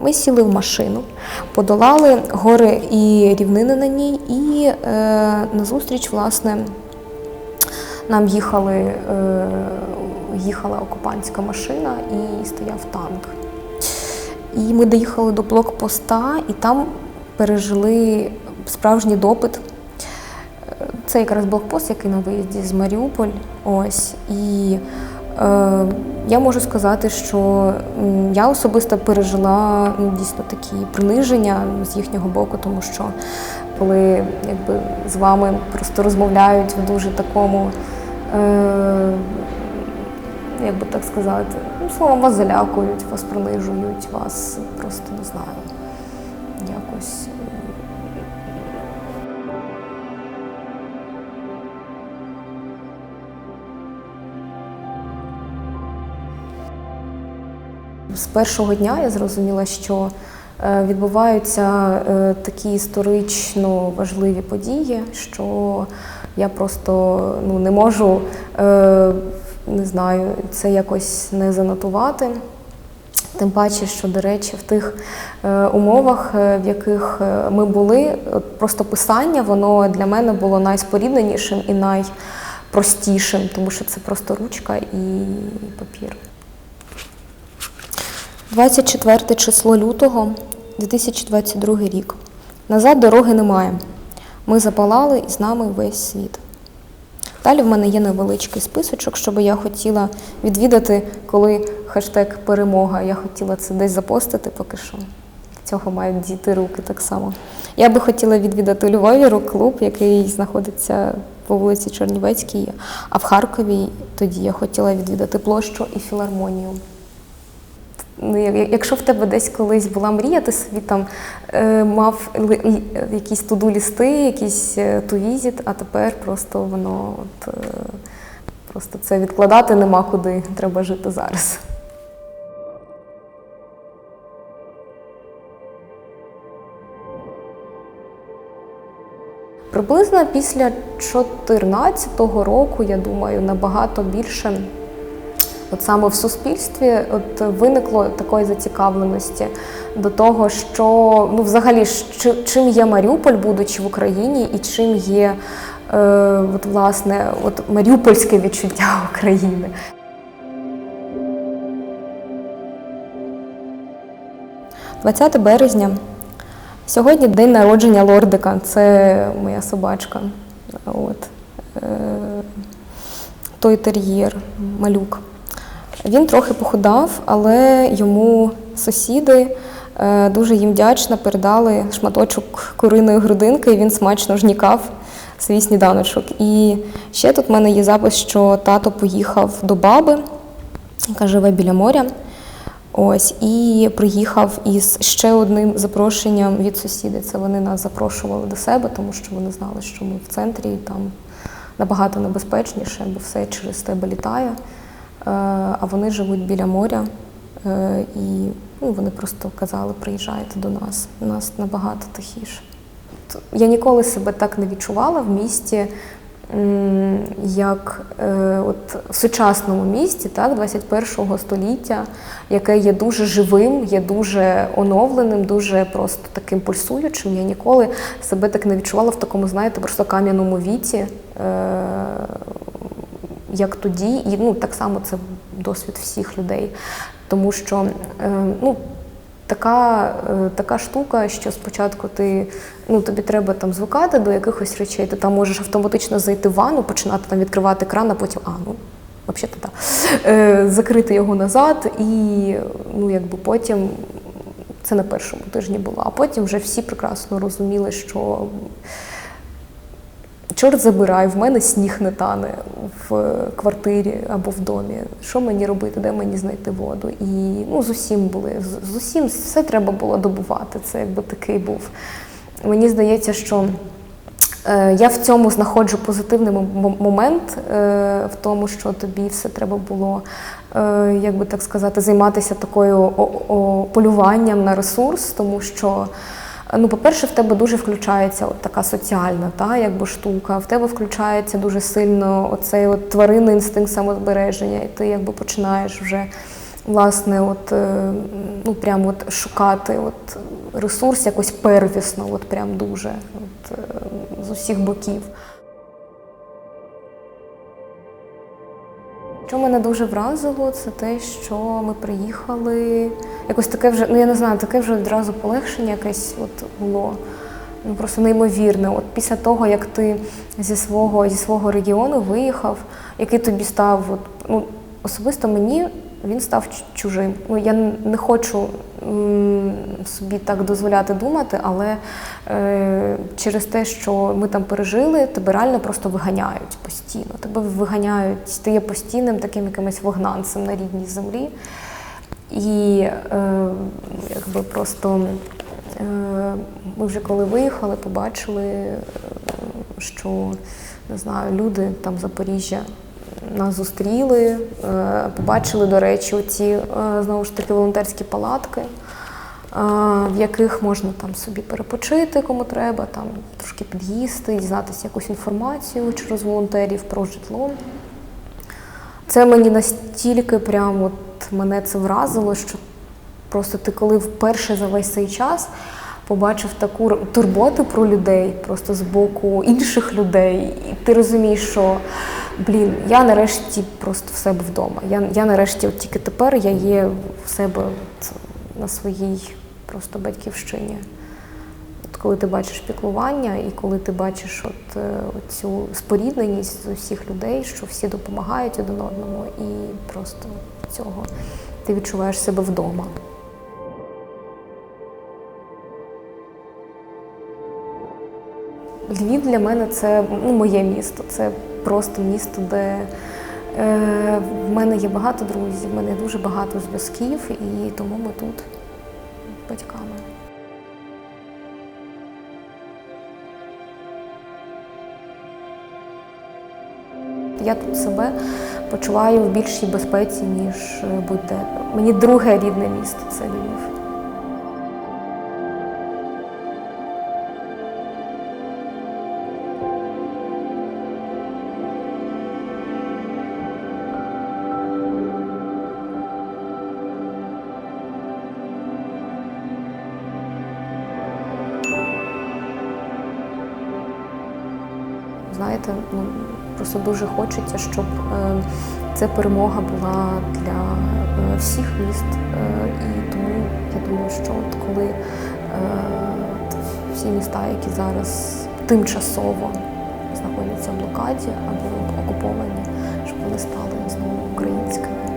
Ми сіли в машину, подолали гори і рівнини на ній, і е, назустріч, власне, нам їхали, е, їхала окупантська машина і стояв танк. І ми доїхали до блокпоста, і там пережили справжній допит. Це якраз блокпост, який на виїзді з Маріуполь. Ось. І е, я можу сказати, що я особисто пережила ну, дійсно такі приниження з їхнього боку, тому що коли якби, з вами просто розмовляють в дуже такому, е, як би так сказати, ну, словом, вас залякують, вас принижують, вас просто не знаю. Якось. З першого дня я зрозуміла, що е, відбуваються е, такі історично важливі події, що я просто ну, не можу, е, не знаю, це якось не занотувати. Тим паче, що, до речі, в тих умовах, в яких ми були, просто писання, воно для мене було найспорідненішим і найпростішим, тому що це просто ручка і папір. 24 число лютого 2022 рік. Назад дороги немає. Ми запалали і з нами весь світ. Далі в мене є невеличкий списочок, що би я хотіла відвідати, коли хештег перемога. Я хотіла це десь запостити поки що. Цього мають діти руки так само. Я би хотіла відвідати Львові рок-клуб, який знаходиться по вулиці Чернівецькій, а в Харкові тоді я хотіла відвідати площу і філармонію. Ну, Якщо в тебе десь колись була мрія, ти собі там е, мав якісь туду лісти, якісь е, ту-візит, а тепер просто воно от, е, просто це відкладати нема куди, треба жити зараз. Приблизно після 2014 року, я думаю, набагато більше от саме в суспільстві от виникло такої зацікавленості до того, що ну взагалі чим є Маріуполь, будучи в Україні, і чим є е, от, власне от маріупольське відчуття України. – 20 березня. Сьогодні день народження лордика. Це моя собачка. От. Е, той тер'єр, малюк. Він трохи похудав, але йому сусіди е, дуже їм вдячно передали шматочок куриної грудинки, і він смачно жнікав свій сніданочок. І ще тут в мене є запис, що тато поїхав до баби, яка живе біля моря. Ось і приїхав із ще одним запрошенням від сусідів. Це вони нас запрошували до себе, тому що вони знали, що ми в центрі і там набагато небезпечніше, бо все через тебе літає. Е, А вони живуть біля моря, е, і ну, вони просто казали, приїжджайте до нас. У нас набагато тихіше. Я ніколи себе так не відчувала в місті, як е, от в сучасному місті, так, 21-го століття, яке є дуже живим, є дуже оновленим, дуже просто таким пульсуючим. Я ніколи себе так не відчувала в такому, знаєте, просто кам'яному віці. Як тоді, і ну так само це досвід всіх людей. Тому що е, ну, така, е, така штука, що спочатку ти ну тобі треба там звикати до якихось речей, ти там можеш автоматично зайти в ванну, починати там відкривати кран, а потім а ну. Взагалі, так. Е, закрити його назад, і ну, якби потім це на першому тижні було. А потім вже всі прекрасно розуміли, що Чорт забирай, в мене сніг не тане в квартирі або в домі. Що мені робити, де мені знайти воду? І ну, з усім були. З, усім все треба було добувати. Це якби такий був. Мені здається, що е, я в цьому знаходжу позитивний момент, е, в тому, що тобі все треба було, е, як би так сказати, займатися такою о- о- полюванням на ресурс, тому що. Ну, по-перше, в тебе дуже включається от така соціальна та, якби штука, в тебе включається дуже сильно оцей от тваринний інстинкт самозбереження, і ти якби починаєш вже власне, от, е, ну, прям от шукати от ресурс якось первісно, от прям дуже от, е, з усіх боків. Що мене дуже вразило, це те, що ми приїхали. Якось таке вже, ну я не знаю, таке вже одразу полегшення якесь от було. Ну просто неймовірне. От після того, як ти зі свого, зі свого регіону виїхав, який тобі став, от, ну, особисто мені він став чужим. Ну, я не хочу собі так дозволяти думати, але е, через те, що ми там пережили, тебе реально просто виганяють постійно. Тебе виганяють, ти є постійним таким якимось вигнанцем на рідній землі. І е, якби просто е, ми вже коли виїхали, побачили, е, що не знаю, люди там Запоріжжя нас зустріли, е, побачили, до речі, оці е, знову ж таки волонтерські палатки, е, в яких можна там собі перепочити, кому треба, там трошки під'їсти, дізнатися якусь інформацію через волонтерів про житло. Це мені настільки прям от мене це вразило, що просто ти коли вперше за весь цей час побачив таку турботу про людей, просто з боку інших людей, і ти розумієш, що блін, я нарешті просто в себе вдома. Я, я нарешті, от тільки тепер я є в себе от, на своїй просто батьківщині. От коли ти бачиш піклування і коли ти бачиш от, е, цю спорідненість з усіх людей, що всі допомагають один одному, і просто цього ти відчуваєш себе вдома. Львів для мене це ну, моє місто. Це просто місто, де е, в мене є багато друзів, в мене дуже багато зв'язків, і тому ми тут батьками. Я тут себе почуваю в більшій безпеці, ніж е, будь-де. Мені друге рідне місто це Львів. Знаєте, ну просто дуже хочеться, щоб е, ця перемога була для е, всіх міст. Е, і тому я думаю, що от коли всі міста, які зараз тимчасово знаходяться в блокаді або окуповані, щоб вони стали знову українськими.